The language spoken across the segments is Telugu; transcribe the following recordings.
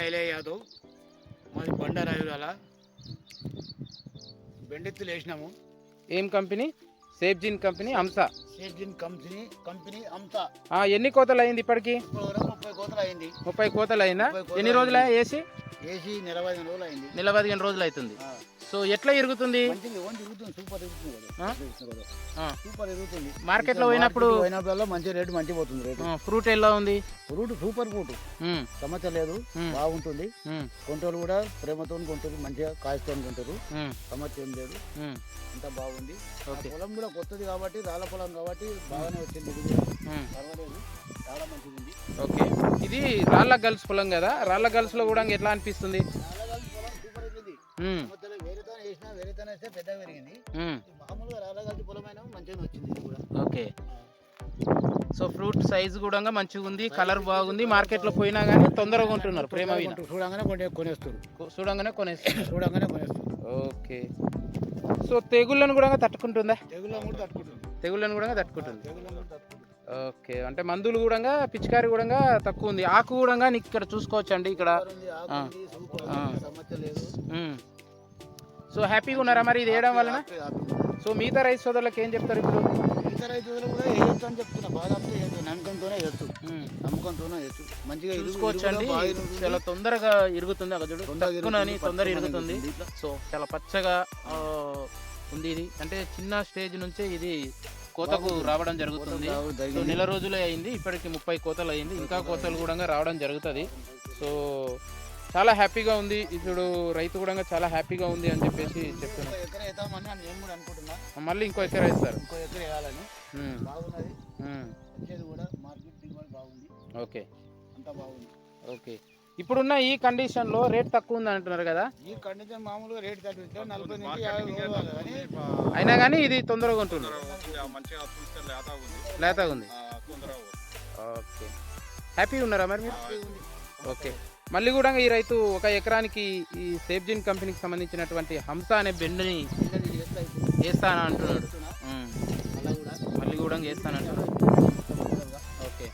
ఐలే యాదవ్. మాది బండారాయురాల. బెండెత్తులు వేసినాము. ఏం కంపెనీ? సేఫ్జిన్ కంపెనీ అంసా సేఫ్జిన్ కంపెనీ కంపెనీ అంతా ఆ, ఎన్ని కోతలు అయింది ఇప్పటికి? ఇప్పుడు వరకు ముప్పై కోతలు అయింది. ముప్పై కోతలు అయిందా? ముప్పై కోతలు ఎన్ని రోజులు వేసి వేసి నలభై ఐదు రోజులు అయింది. నెల పదిహేను రోజులు అవుతుంది. ఆ, సో ఎట్లా ఇరుగుతుంది? సూపర్. ఆ. సూపర్ తిరుగుతుంది మార్కెట్లో పోయినప్పుడు పోయినప్పుడల్లా మంచి రేటు మంచి పోతుంది రేటు. ఫ్రూట్ ఎలా ఉంది? Fruit super fruit. సమస్య లేదు బాగుంటుంది. కొంటోళ్ళు కూడా ప్రేమతో కొంటారు మంచిగా కాయతో కొంటారు సమస్య ఏం లేదు. అంతా బాగుంది. పొలం కూడా కొత్తది కాబట్టి రాళ్ళ పొలం కాబట్టి బాగానే వచ్చింది. పర్వాలేదు. చాలా మంచిగా ఉంది. ఓకే. ఇది రాళ్ళ గల్స్ పొలం కదా. రాళ్ళ గల్స్లో కూడా ఎట్లా అనిపిస్తుంది? రాళ్ళగల్స్ పొలం సూపర్ ఈ మామూలుగా అయినా మంచిగా వచ్చింది ఇది కూడా. ఓకే సో ఫ్రూట్ సైజ్ కూడా మంచిగా ఉంది కలర్ బాగుంది మార్కెట్లో పోయినా కానీ తొందరగా ఉంటున్నారు ప్రేమ. చూడంగానే కొనే కొనేస్తారు చూడంగానే కొనేస్తున్నారు. చూడంగానే కొనేస్తారు ఓకే సో తెగుళ్ళను కూడా తట్టుకుంటుందా? తెగుళ్ళ కూడా తట్టుకుంటుంది. తెగుళ్ళను కూడా తట్టుకుంటుంది. ఓకే అంటే మందులు కూడా పిచికారి కూడా తక్కువ ఉంది. ఆకు కూడా ఇక్కడ చూసుకోవచ్చు అండి ఇక్కడ సో హ్యాపీగా ఉన్నారా మరి ఇది వేయడం వలన. సో మిగతా రైతు సోదరులకు ఏం చెప్తారు ఇప్పుడు? మిగతా కూడా వేయొచ్చు అని చెప్తున్నా. బాగా వేయచ్చు నమ్మకంతోనే వేయచ్చు మ్మ్. నమ్మకంతోనే వేయచ్చు మంచిగా ఇరుగు- చూసుకోవచ్చు ఇరుగు అండి కూడా బాగా ఇరుగుతుంది. చాలా తొందరగా ఇరుగుతుంది అక్కడ చూడు. తొందరగా ఇరుగుతుంది. సో చాలా పచ్చగా ఉంది ఇది. అంటే చిన్న స్టేజ్ నుంచే ఇది కోతకు. రావడం జరుగుతుంది. సో. నెల రోజులే అయింది. ఇప్పటికి ముప్పై కోతలు అయింది. ఇంకా కోతలు కూడా రావడం జరుగుతుంది. సో చాలా హ్యాపీగా ఉంది. ఇప్పుడు రైతు కూడా చాలా హ్యాపీగా ఉంది అని చెప్పేసి చెప్తున్నాను మళ్ళీ ఇంకో ఎకర ఇస్తారు ఇంకో ఎకర వేయాలని. బాగున్నది. వచ్చేది కూడా మార్కెట్ దిగుబడి బాగుంది. ఓకే. అంతా బాగుంది. ఓకే. ఇప్పుడున్న ఈ కండిషన్లో రేట్ తక్కువ ఉంది అంటున్నారు కదా? ఈ కండిషన్ మామూలుగా రేట్ అయినా కానీ ఇది తొందరగా ఉంటుంది. లేతగా ఉంది. ఓకే. హ్యాపీ ఉన్నారా మరి. ఓకే. మళ్ళీ కూడా ఈ రైతు ఒక ఎకరానికి ఈ సేఫ్జిన్ కంపెనీకి సంబంధించినటువంటి హంస అనే బెండ్ని. వేస్తాను అంటున్నాడు. మళ్ళీ కూడా? వేస్తానంటున్నాడు. తొందరగా ఓకే.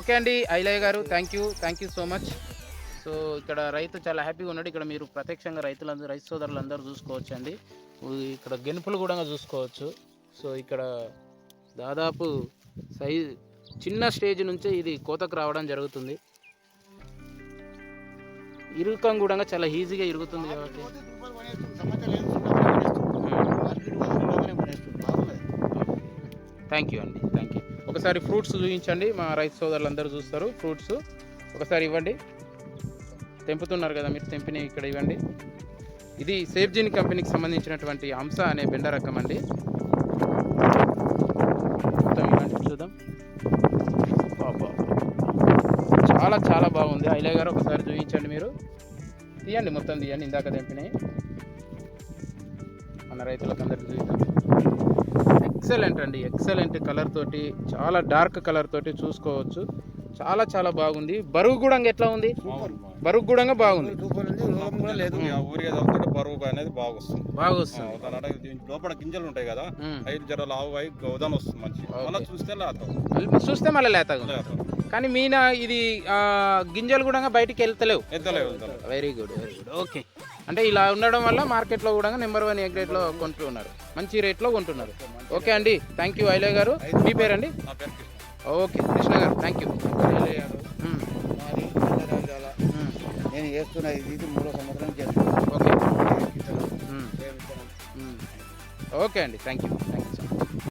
ఓకే అండి ఐలయ్య గారు thank you thank you so much so ఇక్కడ రైతు చాలా హ్యాపీగా ఉన్నాడు. ఇక్కడ మీరు ప్రత్యక్షంగా రైతులందరూ రైతు సోదరులందరూ చూసుకోవచ్చు అండి ఇక్కడ గెనుపులు కూడా చూసుకోవచ్చు. సో ఇక్కడ దాదాపు సైజ్ చిన్న స్టేజ్ నుంచే ఇది కోతకు రావడం జరుగుతుంది. ఇరుకం కూడా చాలా ఈజీగా ఇరుగుతుంది కాబట్టి. థ్యాంక్ యూ అండి థ్యాంక్ యూ. ఒకసారి ఫ్రూట్స్ చూపించండి మా రైతు సోదరులందరూ చూస్తారు ఫ్రూట్స్. ఒకసారి ఇవ్వండి. తెంపుతున్నారు కదా మీరు తెంపిని ఇక్కడ ఇవ్వండి. ఇది సేఫ్జిన్ కంపెనీకి సంబంధించినటువంటి హంస అనే బెండ రకం అండి. మొత్తం ఇవ్వండి చూద్దాం. చాలా చాలా బాగుంది. ఐలే గారు ఒకసారి చూపించండి మీరు. తీయండి మొత్తం తీయండి. ఇందాక తెంపినాయి మన రైతులకు అందరికి చూద్దాం ఎక్సలెంట్ అండి. ఎక్సలెంట్ కలర్ తోటి చాలా డార్క్ కలర్ తోటి చూసుకోవచ్చు. చాలా చాలా బాగుంది. బరువు కూడా ఎట్లా ఉంది? సూపర్. బరువు కూడా బాగుంది. బరువు అనేది బాగా వస్తుంది బాగా ఆ, వస్తుంది లోపల గింజలు ఉంటాయి కదా. ఐదు జర లావు అయి గౌదాన్ వస్తుంది మంచి. మళ్ళీ చూస్తే లేత చూస్తే మళ్ళీ. లేత కానీ మీన ఇది గింజలు కూడా బయటికి వెళ్తలేవు. Very good very good okay. అంటే ఇలా ఉండడం వల్ల మార్కెట్లో కూడా నెంబర్ వన్ ఎగ్ రేట్లో కొంటున్నారు మంచి రేట్లో కొంటున్నారు. ఓకే అండి థ్యాంక్ యూ ఐలే గారు. మీ పేరండి? కృష్ణ. ఓకే కృష్ణ గారు థ్యాంక్ యూ. నేను చేస్తున్నా ఇది మూడో సంవత్సరం చేస్తున్నా ఓకే. ఓకే అండి థ్యాంక్ యూ.